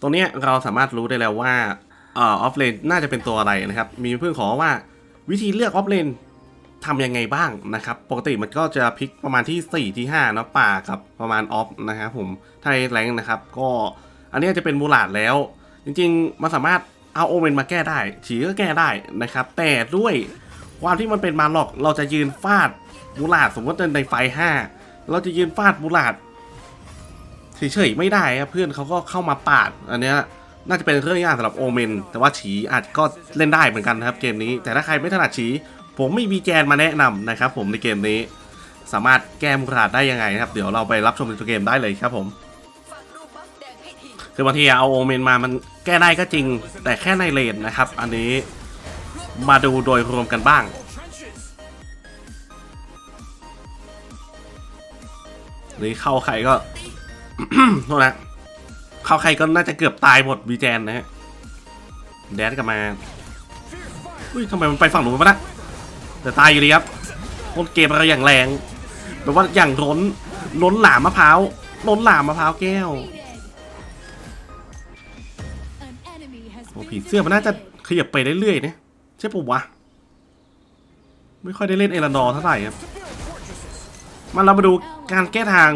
ตรงนี้เราสามารถรู้ได้แล้วว่าออฟเลนน่าจะเป็นตัวอะไรนะครับ มีเพื่อนขอว่าวิธีเลือกออฟเลนทำยังไงบ้างนะครับ ปกติมันก็จะพลิกประมาณที่ 4 ที่5เนาะป่ากับประมาณออฟนะครับผมไทยแรงนะครับ ก็อันนี้จะเป็นมูลาดแล้ว จริงๆ มันสามารถเอาโอเมนมาแก้ได้ ฉีก็แก้ได้นะครับ แต่ด้วยความที่มันเป็นมาหลอกเราจะยืนฟาดมูลาดสมมติในไฟ 5 เราจะยืนฟาดมูลาด เฉยๆไม่ได้ครับเพื่อนเขาก็เข้ามาปาดอันเนี้ยน่าจะเป็นเรื่องยากสำหรับโอเมน แต่ว่าฉีอาจก็เล่นได้เหมือนกันนะครับเกมนี้ แต่ถ้าใครไม่ถนัดฉีผมไม่มีแจนมาแนะนำนะครับผมในเกมนี้ สามารถแก้มุราดได้ยังไงนะครับ เดี๋ยวเราไปรับชมในตัวเกมได้เลยครับผมคือบางทีเอาโอเมนมามันแก้ได้ก็จริง แต่แค่ในเลนนะครับ อันนี้มาดูโดยรวมกันบ้างนี่เข้าใครก็ โทษนะเข้าใครก็น่าจะเกือบตายหมดวีแจนนะฮะแดนกลับมาอุ้ยทำไมมันไปฝั่งหนูนวะนะแต่ตายอยู่ดีครับต้นเกมเราอย่างแรงแบบว่าอย่างล้นล้นหลามมะพร้าวล้นหลามมะพร้าวแก้วโอ้ผีเสื้อมันน่าจะขยับไปเรื่อยๆนะใช่ปุ๊วะไม่ค่อยได้เล่นเอรันดอร์เท่าไหร่ครับ มาเรามาดูการแก้ทาง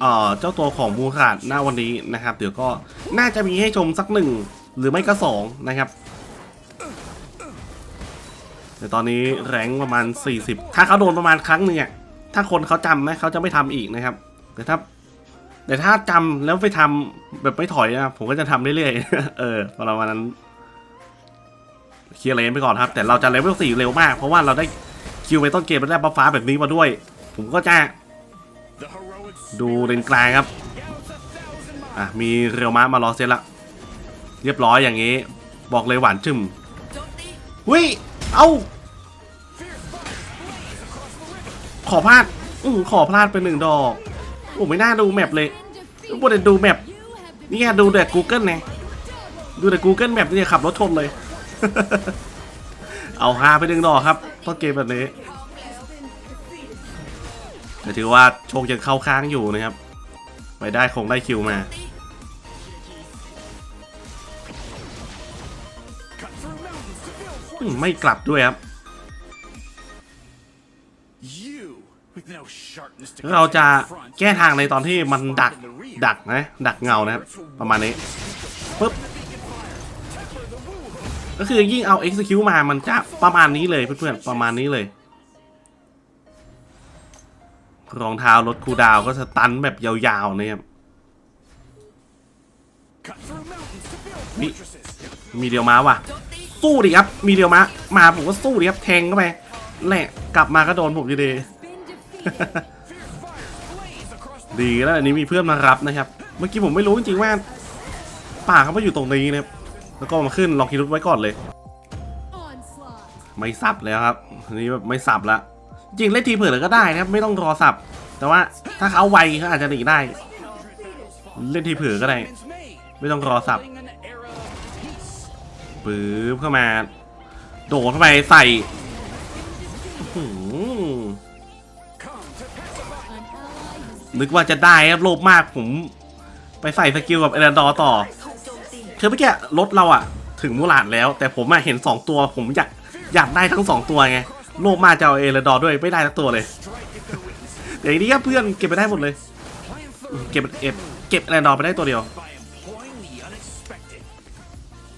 เอ่อเจ้าตัวของมูขาดหน้าวันนี้นะครับ เดี๋ยวก็น่าจะมีให้ชมสักหนึ่งหรือไม่ก็สองนะครับแต่ตอนนี้แรงประมาณ 40 ถ้าเขาโดนประมาณครั้งหนึ่งอะถ้าคนเขาจำนะเขาจะไม่ทำอีกนะครับ แต่ถ้าแต่ถ้าจำแล้วไปทำแบบไม่ถอยนะผมก็จะทำเรื่อยๆเออประมาณนั้นเคลียร์เลนไปก่อนครับ แต่เราจะเลเวลสี่เร็วมาก เพราะว่าเราได้คิวไปต้นเกมแล้วได้บัฟฟ้าแบบนี้มาด้วย ผมก็จะ ดูเลนกลางครับ อะ มีเรียวมามารอเซตละ เรียบร้อยอย่างนี้ บอกเลยหวานจึมวิเอ้า ขอพลาด อือขอพลาดไปหนึ่งดอก โอ้ไม่น่าดูแมปเลยบนดูแมปนี่ไงดูแต่ Google ไงดูแต่ Google แมปนี่ขับรถชนเลย เอาฮาไปหนึ่งดอกครับ ต้นเกมแบบนี้ แต่ถือว่าโชคยังเข้าค้างอยู่นะครับ ไปได้คงได้คิวมาอืมไม่กลับด้วยครับ เราจะแก้ทางในตอนที่มันดักดักนะ ดักเงานะครับ ประมาณนี้ปึ๊บก็คือยิ่งเอา execute มามันจะประมาณนี้เลยเพื่อนๆประมาณนี้เลย รองเท้ารถคูลดาวน์ก็สตันแบบยาวๆนะครับมีมีเดียวมาว่ะ สู้ดิครับ มีเดียวมามาผมก็สู้ดิครับแทงเข้าไปแหละกลับมาก็โดนผมอยู่ดีดีแล้วอันนี้มีเพื่อนมารับนะครับ เมื่อกี้ผมไม่รู้จริงๆว่า ป่าเขามาอยู่ตรงนี้นะครับแล้วก็มาขึ้นลองคิดรุดไว้ก่อนเลย ไม่สับแล้วครับอันนี้แบบไม่สับละ จริงเล่นทีเผื่อก็ได้นะครับไม่ต้องรอสับ แต่ว่าถ้าเขาไวเขาอาจจะหนีได้ เล่นทีเผื่อก็ได้ ไม่ต้องรอสับปื๊บเข้ามา โดดเข้าไปใส่นึกว่าจะได้ครับโลภมากผม ไปใส่สกิลกับเอรันดอต่อ คือเมื่อกี้รถเราอะถึงมูลาดแล้ว แต่ผมอะเห็นสองตัวผมอยากอยากได้ทั้งสองตัวไง โลภมาจะเอาเอรันดอร์ด้วยไม่ได้ทั้งตัวเลยแต่ทีนี้ครับเพื่อนเก็บไปได้หมดเลย เก็บเก็บเก็บเอรันดอร์ไปได้ตัวเดียว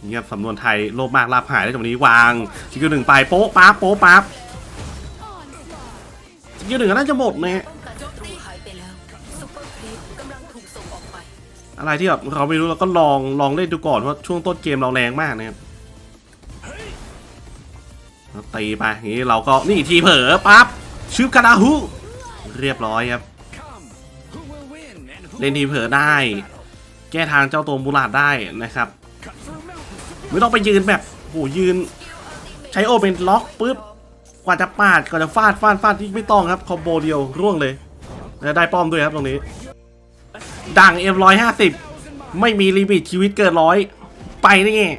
เงียบสำนวนไทยโลภมากลาบหายแล้วจากนี้วางสกิลหนึ่งไปโป๊ะปั๊บโป๊ะปั๊บสกิลหนึ่งก็น่าจะหมดนะฮะศัตรูหายไปแล้วซุปเปอร์ครีปกำลังถูกส่งอะไรที่แบบเราไม่รู้เราก็ลองลองเล่นดูก่อนเพราะช่วงต้นเกมเราแรงมากนะครับ ตีไปอย่างนี้เราก็นี่ทีเผลอปั๊บชืบกาดาฮูเรียบร้อยครับ เล่นทีเผลอได้ แก้ทางเจ้าตัวมูลาดได้นะครับ ไม่ต้องไปยืนแบบโหยืน ใช้โอเป็นล็อกปุ๊บกว่าจะปาดกว่าจะฟาดฟาดฟาดที่ไม่ต้องครับคอมโบเดียวร่วงเลยแลได้ป้อมด้วยครับตรงนี้ ดังเอ็มร้อยห้าสิบไม่มีลิมิตชีวิตเกินร้อยไปนี่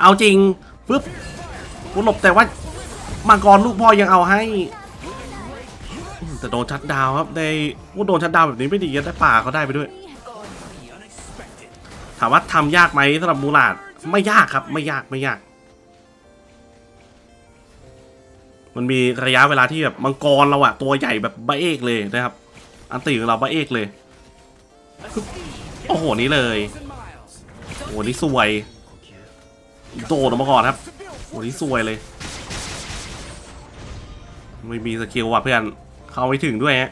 เอาจริงปุ๊บกูหลบแต่ว่า มังกรลูกพ่อยังเอาให้ แต่โดนชัดดาวครับได้ว่าโดนชัดดาวแบบนี้ไม่ดีได้ป่าเขาได้ไปด้วย ถามว่าทำยากไหมสำหรับมูลาดไม่ยากครับไม่ยากไม่ยาก มันมีระยะเวลาที่แบบมังกรเราอะตัวใหญ่แบบบ้าเอกเลยนะครับ อันตีของเราบ้าเอกเลย โอ้โหนี่เลยโอ้โหนี่สวย โดดออกมาก่อนครับโอ้โหนี่สวยเลย ไม่มีสกิลว่ะเพื่อน เข้าไม่ถึงด้วยฮะ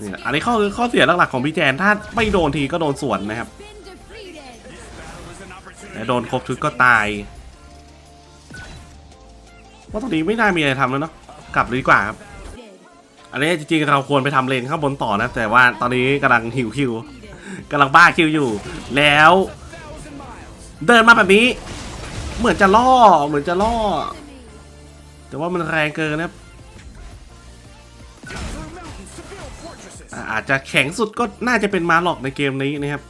นี่อันนี้ข้อข้อเสียหลักๆของพี่แจนถ้าไม่โดนทีก็โดนสวนนะครับแต่โดนครบชุดก็ตายว่าตอนนี้ไม่น่ามีอะไรทำแล้วเนาะกลับดีกว่าครับ อันนี้จริงๆเราควรไปทำเลนข้างบนต่อนะ แต่ว่าตอนนี้กำลังหิวคิวกำลังบ้าคิวอยู่ แล้ว เดินมาแบบนี้ เหมือนจะล่อเหมือนจะล่อ แต่ว่ามันแรงเกินนะครับอาจจะแข็งสุดก็น่าจะเป็นมาหลอกในเกมนี้นะครับ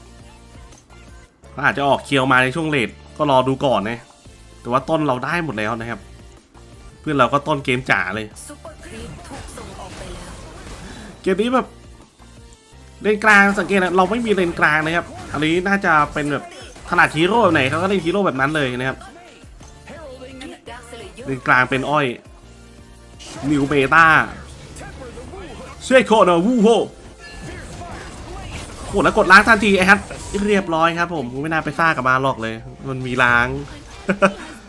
ก็อาจจะออกเคียวมาในช่วงเลทก็รอดูก่อนนะแต่ว่าต้นเราได้หมดแล้วนะครับ เพื่อนเราก็ต้นเกมจ๋าเลย เกมนี้แบบเลนกลางสังเกตนะเราไม่มีเลนกลางนะครับ อันนี้น่าจะเป็นแบบถนัดฮีโร่แบบไหนเขาก็เล่นฮีโร่แบบนั้นเลยนะครับ เลนกลางเป็นอ้อย นิวเบต้าเชคโคนะวูโฮโหแล้วกดล้างทันทีไอ้ฮัทเรียบร้อยครับผมไม่น่าไปซ่ากับมาหรอกเลย มันมีล้าง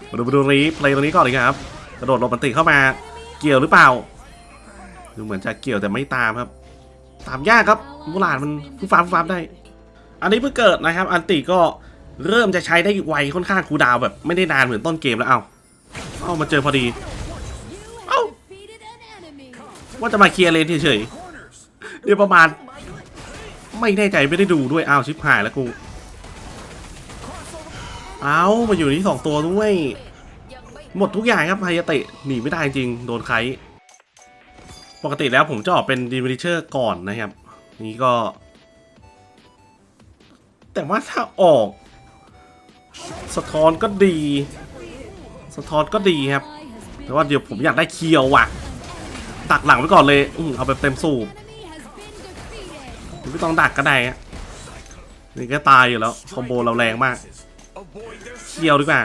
มาดูมาดูรีเพลย์ตรงนี้ก่อนเลยครับ กระโดดลบมันติเข้ามาเกี่ยวหรือเปล่า ดูเหมือนจะเกี่ยวแต่ไม่ตามครับ ตามยากครับมูลาดมันฟูฟ้าฟูฟ้าได้ อันนี้เพิ่งเกิดนะครับ อันติก็เริ่มจะใช้ได้ไวค่อนข้างคูดาวแบบไม่ได้นานเหมือนต้นเกมแล้วเอ้า เอ้ามาเจอพอดี เอ้าว่าจะมาเคลียร์เลนเฉยๆเดี๋ยวประมาณ ไม่แน่ใจไม่ได้ดูด้วยอ้าวชิบหายแล้วกูเอ้ามาอยู่ที่สองตัวด้วยยังไม่หมดทุกอย่างครับไฮยาเตะหนีไม่ได้จริงโดนไคปกติแล้วผมจะออกเป็นดีมิเชอร์ก่อนนะครับ นี่ก็ แต่ว่าถ้าออก สะท้อนก็ดี สะท้อนก็ดีครับ แต่ว่าเดี๋ยวผมอยากได้เคียวว่ะดักหลังไว้ก่อนเลยอืมเอาแบบเต็มสูบไม่ต้องดักก็ได้อะนี่ก็ตายอยู่แล้ว คอมโบเราแรงมาก เคียวดีกว่า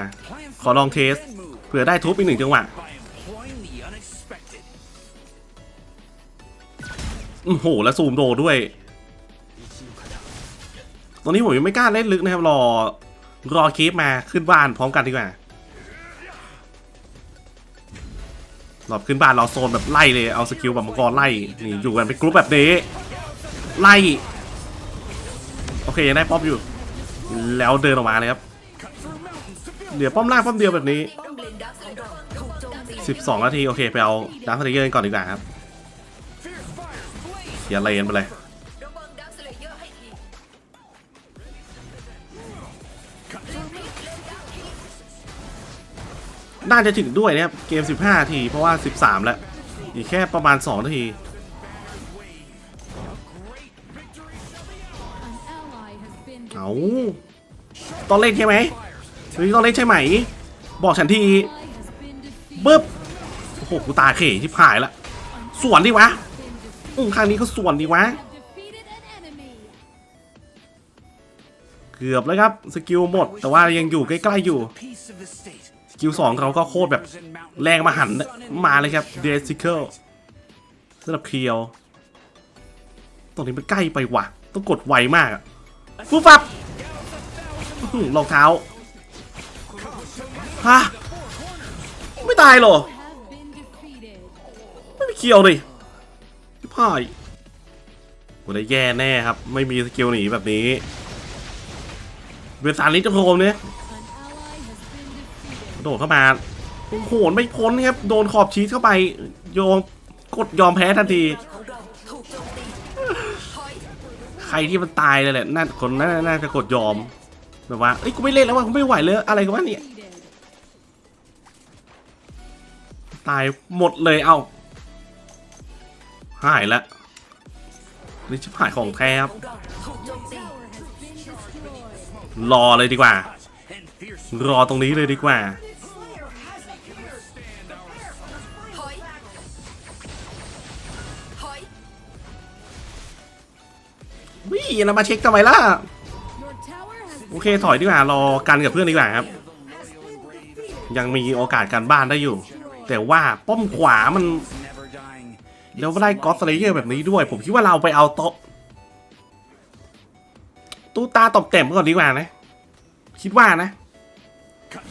ขอลองเทส เผื่อได้ทุบอีกหนึ่งจังหวะโอ้โห แล้วซูมโดด้วย ตอนนี้ผมยังไม่กล้าเล่นลึกนะครับ รอ รอคลิปมาขึ้นบ้านพร้อมกันดีกว่า หลอบขึ้นบ้านเราโซนแบบไล่เลยเอาสกิลแบบมังกรไล่นี่อยู่กันเป็นกรุ๊ปแบบนี้ ไล่ โอเคยังได้ป๊อปอยู่ แล้วเดินออกมาเลยครับเดี๋ยวป้อมล่างป้อมเดียวแบบนี้ป้อมเลนดาร์คของเราถูกโจมตี12 นาที โอเค ไปเอาดาร์คสเลเยอร์ก่อนดีกว่าครับอย่าเลนไปเลย น่าจะถึงด้วยนะครับ เกม 15นาที เพราะว่า 13 แล้ว อีกแค่ประมาณ 2 นาที เอาต้องเล่นใช่ไหมหรือต้องเล่นใช่ไหม บอกฉันทีบึ๊บโอ้โหกูตาเข่ที่ผายละสวนดิวะอืมครั้งนี้ก็สวนดิวะ เกือบแล้วครับ สกิลหมด แต่ว่ายังอยู่ใกล้ๆอยู่ สกิลสองเขาก็โคตรแบบแรงมาหันมาเลยครับเดซิเคิลสำหรับเคียวตรงนี้มันใกล้ไปว่ะ ต้องกดไวมากอะฟุบฟับรองเท้าฮะไม่ตายหรอ ไม่มีเคียวเลยพ่ายกูได้แย่แน่ครับ ไม่มีสกิลหนีแบบนี้เป็นสารลิจโคมเนี่ย โดดเข้ามาโอ้โหไม่พ้นครับ โดนขอบชีสเข้าไป โยมกดยอมแพ้ทันทีของเรที่มันตายเลยแหละน่าคนน่าน่าจะกดยอมแบบว่าเอ้ยกูไม่เล่นแล้วว่ะกูไม่ไหวเลยอะไรกันวะเนี่ยตายหมดเลยเอ้าหายละนี่ชิบหายของแท้ครับรอเลยดีกว่า รอตรงนี้เลยดีกว่า วิ่งเรามาเช็คทำไมล่ะ โอเคถอยดีกว่ารอกันกับเพื่อนดีกว่าครับ ยังมีโอกาสการบ้านได้อยู่ แต่ว่าป้อมขวามันแล้วได้กอสเลเยอร์แบบนี้ด้วย ผมคิดว่าเราไปเอาโต๊ะตู้ตาตบเต็มก่อนดีกว่านะ คิดว่านะ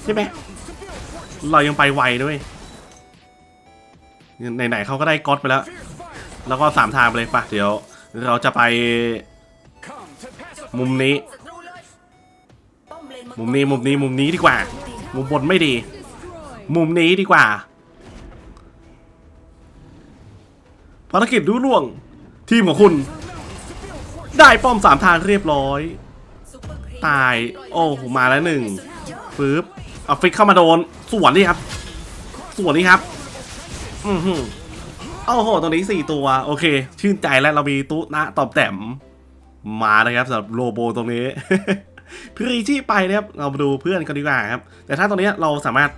ใช่ไหมเรายังไปไวด้วยไหนๆเขาก็ได้ก๊อตไปแล้ว แล้วก็สามทางไปเลยปะเดี๋ยว เราจะไป มุมนี้ศัตรูเลยป้อมเลนงกรมุมนี้มุมนี้มุมนี้ดีกว่า มุมบนไม่ดี มุมนี้ดีกว่าภารกิจรู้ล่วง ทีมของคุณ ได้ป้อมสามทางเรียบร้อยซุปเปอร์ครีปตาย โอ้โหมาแล้วหนึ่งปึ๊บเอาฟิกเข้ามาโดน สวนนี่ครับ สวนนี่ครับ อือหือโอ้โหตรงนี้สี่ตัว โอเค ชื่นใจแล้วเรามีตุ๊นะตอบแต้ม มานะครับสำหรับโลโบตรงนี้พรีชี่ไปนะครับเรามาดูเพื่อนกันดีกว่าครับ แต่ถ้าตรงนี้เราสามารถ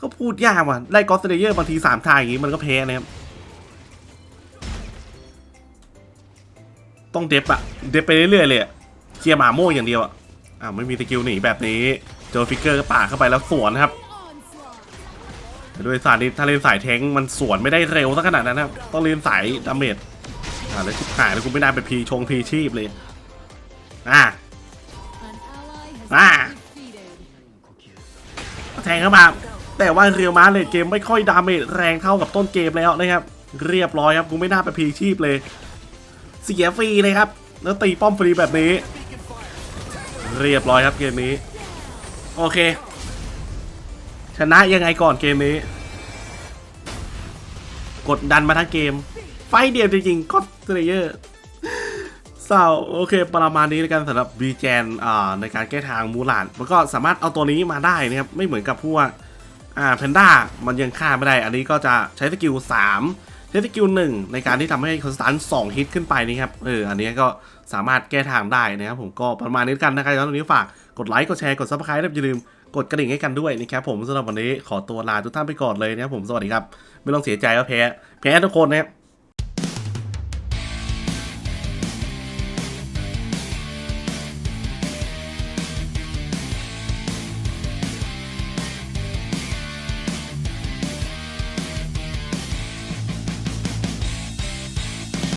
ก็พูดยากว่ะไล่กอสเตเยอร์บางทีสามทางอย่างงี้มันก็แพ้นะครับต้องเดฟอะเดฟไปเรื่อยๆเลยเคลียร์หมาโม่อย่างเดียวอะอ้าวไม่มีสกิลหนีแบบนี้ เจอฟิกเกอร์ก็ป่าเข้าไปแล้วสวนครับด้วยสายนี้ถ้าเล่นสายแทงค์มันสวนไม่ได้เร็วสักขนาดนั้นนะครับต้องเล่นสายดาเมจ อ่าแล้วชิบหายแล้วกูไม่น่าเป็นพีชงพีชีพเลย อ่าอ่าแทงเข้ามาแต่ว่าเรียวมาเลยเกมไม่ค่อยดาเมจแรงเท่ากับต้นเกมแล้วนะครับ เรียบร้อยครับกูไม่น่าไปพีชีพเลย เสียฟรีเลยครับ แล้วตีป้อมฟรีแบบนี้ เรียบร้อยครับเกมนี้ โอเค ชนะยังไงก่อนเกมนี้ กดดันมาทั้งเกม ไฟเดียวจริงๆก็ เซเยอร์เศร้าโอเค ประมาณนี้แล้วกันสำหรับบีแจนในการแก้ทางมูลานมันก็สามารถเอาตัวนี้มาได้นะครับ ไม่เหมือนกับพวกอ่าแพนด้ามันยังฆ่าไม่ได้ อันนี้ก็จะใช้สกิล3ใช้สกิล1ในการที่ทำให้คอนสแตนต์2ฮิตขึ้นไปนี่ครับเอออันนี้ก็สามารถแก้ทางได้นะครับผมก็ประมาณนี้กันนะครับแล้วตรงนี้ฝากกดไลค์กดแชร์กดซับสไครต์และอย่าลืมกดกระดิ่งให้กันด้วยนะครับผมสำหรับวันนี้ขอตัวลาทุกท่านไปก่อนเลยนะครับผมสวัสดีครับ ไม่ต้องเสียใจว่าแพ้ แพ้ทุกคนนะครับ